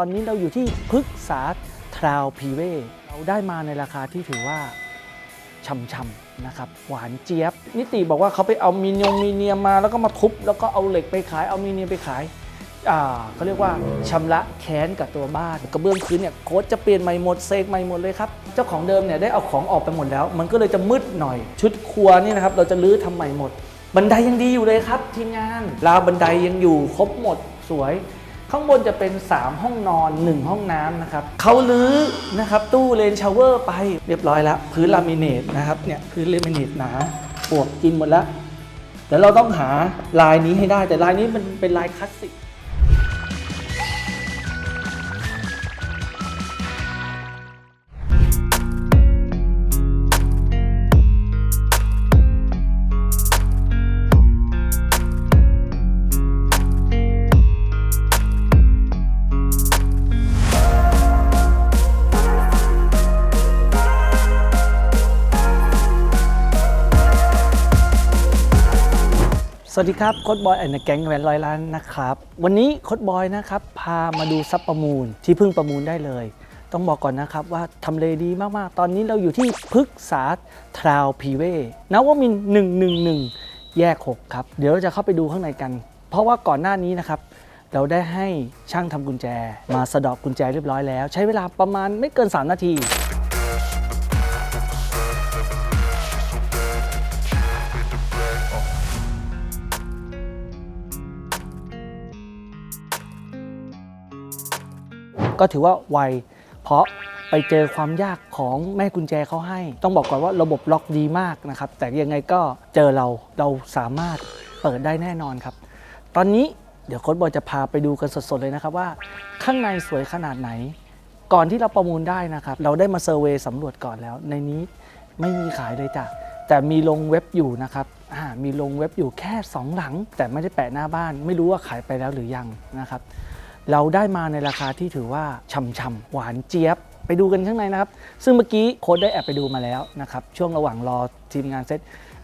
ตอนนี้เราอยู่ที่พฤกษาทราวพีเวเราได้มาในราคาที่ถือว่าช่ำๆนะครับ หวานเจี๊ยบ นิติบอกว่าเขาไปเอามีเนียมมีเนียมมาแล้วก็มาทุบ แล้วก็เอาเหล็กไปขายเอามีเนียมไปขายอ่าเขาเรียกว่าชำระแค้นกับตัวบ้านกระเบื้องพื้นเนี่ยโค้ดจะเปลี่ยนใหม่หมดเซกใหม่หมดเลยครับ เจ้าของเดิมเนี่ยได้เอาของออกไปหมดแล้ว มันก็เลยจะมืดหน่อย ชุดครัวนี่นะครับเราจะรื้อทำใหม่หมด บันไดยังดีอยู่เลยครับทีมงานราวบันไดยังอยู่ครบหมดสวย ข้างบนจะเป็น 3 ห้องนอน 1 ห้องน้ำนะครับเขาลื้อนะครับตู้เลนชาวเวอร์ไปเรียบร้อยแล้ว พื้นลามิเนตนะครับเนี่ยพื้นลามิเนตหนาปวกกินหมดแล้วเดี๋ยวเราต้องหาลายนี้ให้ได้แต่ลายนี้มันเป็นลายคลาสสิก สวัสดีครับโค้ดบอยแอนด์แก๊งแวนร้อยล้านนะครับ วันนี้โค้ดบอยนะครับ พามาดูซับประมูลที่เพิ่งประมูลได้เลย ต้องบอกก่อนนะครับว่าทำเลดีมาก ๆ ตอนนี้เราอยู่ที่พฤกษาทราวพีเวนวมิน 111 แยก 6 ครับ เดี๋ยวเราจะเข้าไปดูข้างในกัน เพราะว่าก่อนหน้านี้นะครับ เราได้ให้ช่างทำกุญแจ มาสะดอกกุญแจเรียบร้อยแล้ว ใช้เวลาประมาณไม่เกิน 3 นาที ก็ถือว่าไวเพราะไปเจอความยากของแม่กุญแจเขาให้ ต้องบอกก่อนว่าระบบล็อกดีมากนะครับ แต่ยังไงก็เจอเราเราสามารถเปิดได้แน่นอนครับ ตอนนี้เดี๋ยวโค้ดบอยจะพาไปดูกันสดๆเลยนะครับว่า ข้างในสวยขนาดไหน ก่อนที่เราประมูลได้นะครับ เราได้มาเซอร์เวย์สำรวจก่อนแล้ว ในนี้ไม่มีขายเลยจ้ะแต่มีลงเว็บอยู่นะครับมีลงเว็บอยู่แค่ 2 หลัง แต่ไม่ได้แปะหน้าบ้าน ไม่รู้ว่าขายไปแล้วหรือยังนะครับ เราได้มาในราคาที่ถือว่าช่ำๆหวานเจี๊ยบ ไปดูกันข้างในนะครับ ซึ่งเมื่อกี้โค้ดได้แอบไปดูมาแล้วนะครับ ช่วงระหว่างรอทีมงานเซต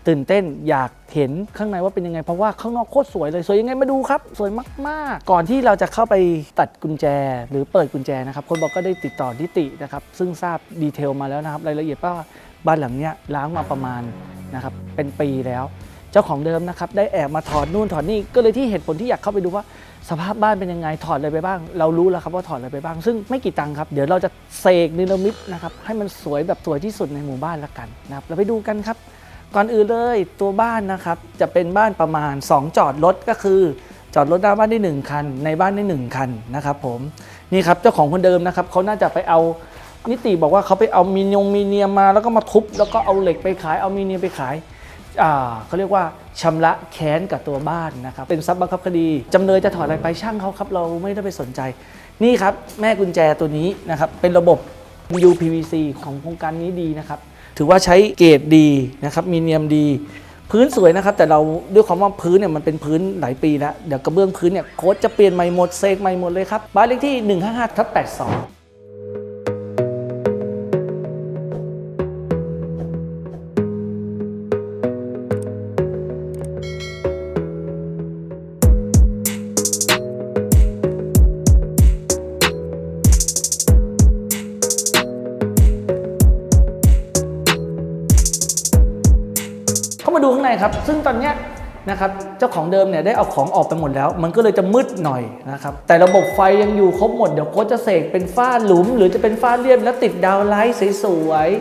ตื่นเต้นอยากเห็นข้างในว่าเป็นยังไง เพราะว่าข้างนอกโคตรสวยเลย สวยยังไงมาดูครับ สวยมาก ๆ ก่อนที่เราจะเข้าไปตัดกุญแจ หรือเปิดกุญแจนะครับโค้ดบอกก็ได้ติดต่อนิตินะครับ ซึ่งทราบดีเทลมาแล้วนะครับ รายละเอียดว่าบ้านหลังเนี้ยล้างมาประมาณนะครับเป็นปีแล้ว เจ้าของเดิมนะครับได้แอบมาถอดนู่นถอดนี่ก็เลยที่เหตุผลที่อยากเข้าไปดูว่า สภาพบ้านเป็นยังไงถอดอะไรไปบ้าง เรารู้แล้วครับว่าถอดอะไรไปบ้าง ซึ่งไม่กี่ตังค์ครับ เดี๋ยวเราจะเสกนิรมิตนะครับให้มันสวยแบบสวยที่สุดในหมู่บ้านละกันนะครับเราไปดูกันครับ ก่อนอื่นเลยตัวบ้านนะครับจะเป็นบ้านประมาณ 2 จอดรถก็คือ จอดรถหน้าบ้านได้ 1 คัน ในบ้านได้ 1 คันนะครับผมนี่ครับเจ้าของคนเดิมนะครับเขาน่าจะไปเอานิติบอกว่าเขาไปเอามีนยมมีเนียมมาแล้วก็มาทุบแล้วก็เอาเหล็กไปขายเอามีเนียมไปขาย เขาเรียกว่าชำระแค้นกับตัวบ้านนะครับ เป็นทรัพย์บังคับคดีจำเลยจะถอดอะไรไปช่างเขาครับ เราไม่ได้ไปสนใจ นี่ครับ แม่กุญแจตัวนี้นะครับ เป็นระบบ UPVC ของโครงการนี้ดีนะครับ ถือว่าใช้เกรดดีนะครับ มีเนียมดี พื้นสวยนะครับ แต่เราด้วยความว่าพื้นเนี่ยมันเป็นพื้นหลายปีแล้ว เดี๋ยวกระเบื้องพื้นเนี่ยโค้ดจะเปลี่ยนใหม่หมดเซกใหม่หมดเลยครับ บ้านเลขที่ 155ทับ82 มาดูข้างในครับ ซึ่งตอนเนี้ยนะครับเจ้าของเดิมเนี่ยได้เอาของออกไปหมดแล้ว มันก็เลยจะมืดหน่อยนะครับแต่ระบบไฟยังอยู่ครบหมด เดี๋ยวโค้ชจะเสกเป็นฝ้าหลุม หรือจะเป็นฝ้าเรียบแล้วติดดาวไลท์สวยๆ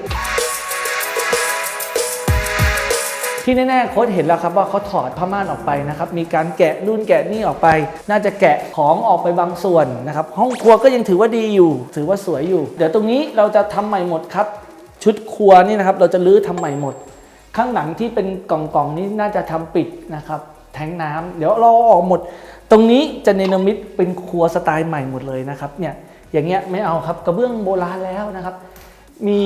ที่แน่ๆโค้ชเห็นแล้วครับว่าเขาถอดผ้าม่านออกไปนะครับมีการแกะนู่นแกะนี่ออกไป น่าจะแกะของออกไปบางส่วนนะครับห้องครัวก็ยังถือว่าดีอยู่ ถือว่าสวยอยู่ เดี๋ยวตรงนี้เราจะทำใหม่หมดครับชุดครัวนี่นะครับเราจะรื้อทำใหม่หมด ข้างหลังที่เป็นกล่องๆนี้น่าจะทำปิดนะครับแทงน้ำเดี๋ยวเราออกหมด ตรงนี้จะเนรมิตเป็นครัวสไตล์ใหม่หมดเลยนะครับเนี่ยอย่างเงี้ยไม่เอาครับกระเบื้องโบราณแล้วนะครับ มี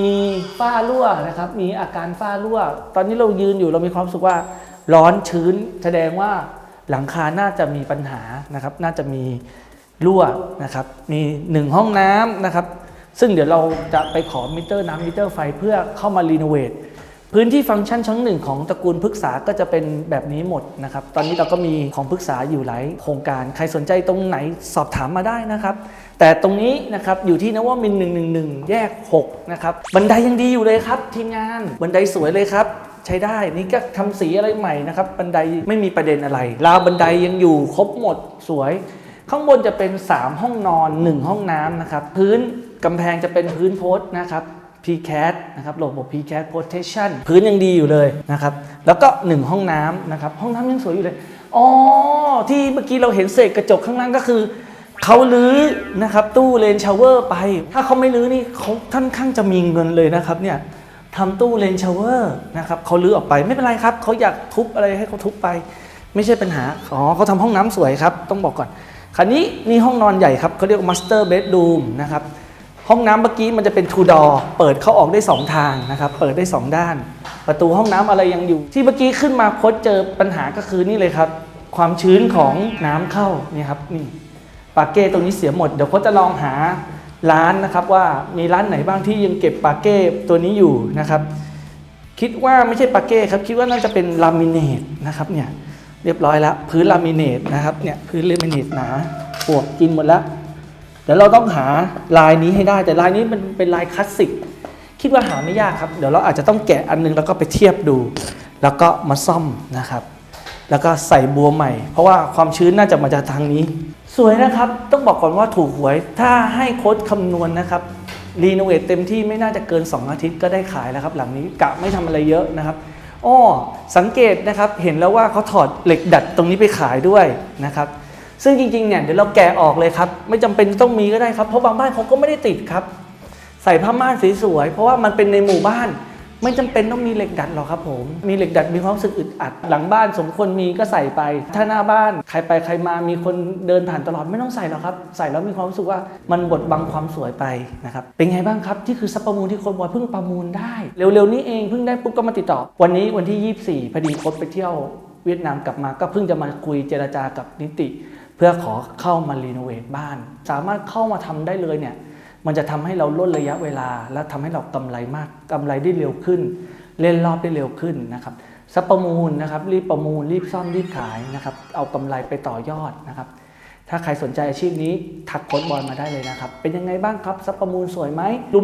ฝ้ารั่วนะครับ มีอาการฝ้ารั่ว ตอนนี้เรายืนอยู่เรามีความรู้สึกว่าร้อนชื้นแสดงว่าหลังคาน่าจะมีปัญหานะครับ น่าจะมีรั่วนะครับ มีหนึ่งห้องน้ำนะครับ ซึ่งเดี๋ยวเราจะไปขอมิเตอร์น้ำมิเตอร์ไฟเพื่อเข้ามารีโนเวท พื้นที่ฟังก์ชันชั้นหนึ่งของตระกูลพฤกษาก็จะเป็นแบบนี้หมดนะครับ ตอนนี้เราก็มีของพฤกษาอยู่หลายโครงการ ใครสนใจตรงไหนสอบถามมาได้นะครับ แต่ตรงนี้นะครับอยู่ที่นวมิน 111 แยก 6 นะครับ บันไดยังดีอยู่เลยครับ ทีมงาน บันไดสวยเลยครับใช้ได้นี่ก็ทำสีอะไรใหม่นะครับ บันไดไม่มีประเด็นอะไร ราวบันไดยังอยู่ครบหมดสวย ข้างบนจะเป็น 3 ห้องนอน 1 ห้องน้ำนะครับ พื้นกำแพงจะเป็นพื้นโพสต์นะครับ PCAT นะครับระบบ PCAT Protection พื้นยังดีอยู่เลยนะครับแล้วก็ 1 ห้องน้ำนะครับห้องน้ำยังสวยอยู่เลยอ๋อที่เมื่อกี้เราเห็นเศษกระจกข้างล่างก็คือเขาลื้อนะครับตู้เลนชาวเวอร์ไป ถ้าเขาไม่ลื้อนี่เขาท่านข้างจะมีเงินเลยนะครับเนี่ยทำตู้เลนชาวเวอร์นะครับเขาลื้อออกไปไม่เป็นไรครับเขาอยากทุบอะไรให้เขาทุบไป ไม่ใช่ปัญหาอ๋อเขาทำห้องน้ำสวยครับ ต้องบอกก่อนคราวนี้นี่ห้องนอนใหญ่ครับเขาเรียกว่า master bedroom นะครับ ห้องน้ำเมื่อกี้มันจะเป็น two door เปิดเข้าออกได้ 2 ทางนะครับ เปิดได้ 2 ด้าน ประตูห้องน้ำอะไรยังอยู่ ที่เมื่อกี้ขึ้นมาโค้ดเจอปัญหาก็คือนี่เลยครับ ความชื้นของน้ำเข้าเนี่ยครับนี่ปาเก้ตรงนี้เสียหมด เดี๋ยวเขาจะลองหาร้านนะครับว่ามีร้านไหนบ้างที่ยังเก็บปาเก้ตัวนี้อยู่นะครับ คิดว่าไม่ใช่ปาเก้ครับ คิดว่าน่าจะเป็นลามิเนตนะครับเนี่ยเรียบร้อยแล้วพื้นลามิเนตนะครับเนี่ยพื้นลามิเนตหนาปวกกินหมดแล้ว เดี๋ยวเราต้องหาลายนี้ให้ได้ แต่ลายนี้มันเป็นลายคลาสสิกคิดว่าหาไม่ยากครับ เดี๋ยวเราอาจจะต้องแกะอันนึงแล้วก็ไปเทียบดู แล้วก็มาซ่อมนะครับ แล้วก็ใส่บัวใหม่ เพราะว่าความชื้นน่าจะมาจากทางนี้ สวยนะครับ ต้องบอกก่อนว่าถูกหวย ถ้าให้โค้ดคำนวณนะครับรีโนเวทเต็มที่ไม่น่าจะเกิน 2 อาทิตย์ก็ได้ขายแล้วครับ หลังนี้กะไม่ทำอะไรเยอะนะครับอ้อสังเกตนะครับเห็นแล้วว่าเขาถอดเหล็กดัดตรงนี้ไปขายด้วยนะครับ ซึ่งจริงๆเนี่ยเดี๋ยวเราแกะออกเลยครับ ไม่จำเป็นต้องมีก็ได้ครับ เพราะบางบ้านเขาก็ไม่ได้ติดครับ ใส่ผ้าม่านสวยๆเพราะว่ามันเป็นในหมู่บ้าน ไม่จำเป็นต้องมีเหล็กดัดหรอกครับ ผม มีเหล็กดัดมีความรู้สึกอึดอัด หลังบ้านสมควรมีก็ใส่ไป ถ้าหน้าบ้านใครไปใครมามีคนเดินผ่านตลอดไม่ต้องใส่หรอกครับ ใส่แล้วมีความรู้สึกว่ามันบดบังความสวยไปนะครับเป็นไงบ้างครับที่คือซับประมูลที่คนบอยเพิ่งประมูลได้ เร็วๆนี้เองเพิ่งได้ปุ๊บก็มาติดต่อ วันนี้วันที่ 24พอดีค้ดไปเที่ยวเวียดนามกลับมาก็เพิ่งจะมาคุยเจรจากับนิติ เพื่อขอเข้ามารีโนเวทบ้าน สามารถเข้ามาทำได้เลยเนี่ยมันจะทำให้เราลดระยะเวลา และทำให้เรากำไรมากกำไรได้เร็วขึ้น เล่นรอบได้เร็วขึ้นนะครับซับประมูลนะครับรีบประมูลรีบซ่อมรีบขายนะครับเอากำไรไปต่อยอดนะครับ ถ้าใครสนใจอาชีพนี้ทักโค้ดบอลมาได้เลยนะครับ เป็นยังไงบ้างครับซับประมูลสวยไหม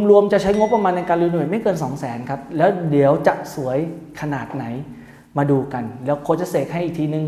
รวมๆจะใช้งบประมาณในการรีโนเวทไม่เกิน 2 0 0 0 0 0ครับแล้วเดี๋ยวจะสวยขนาดไหนมาดูกัน แล้วโค้ชจะเสกให้อีกทีนึง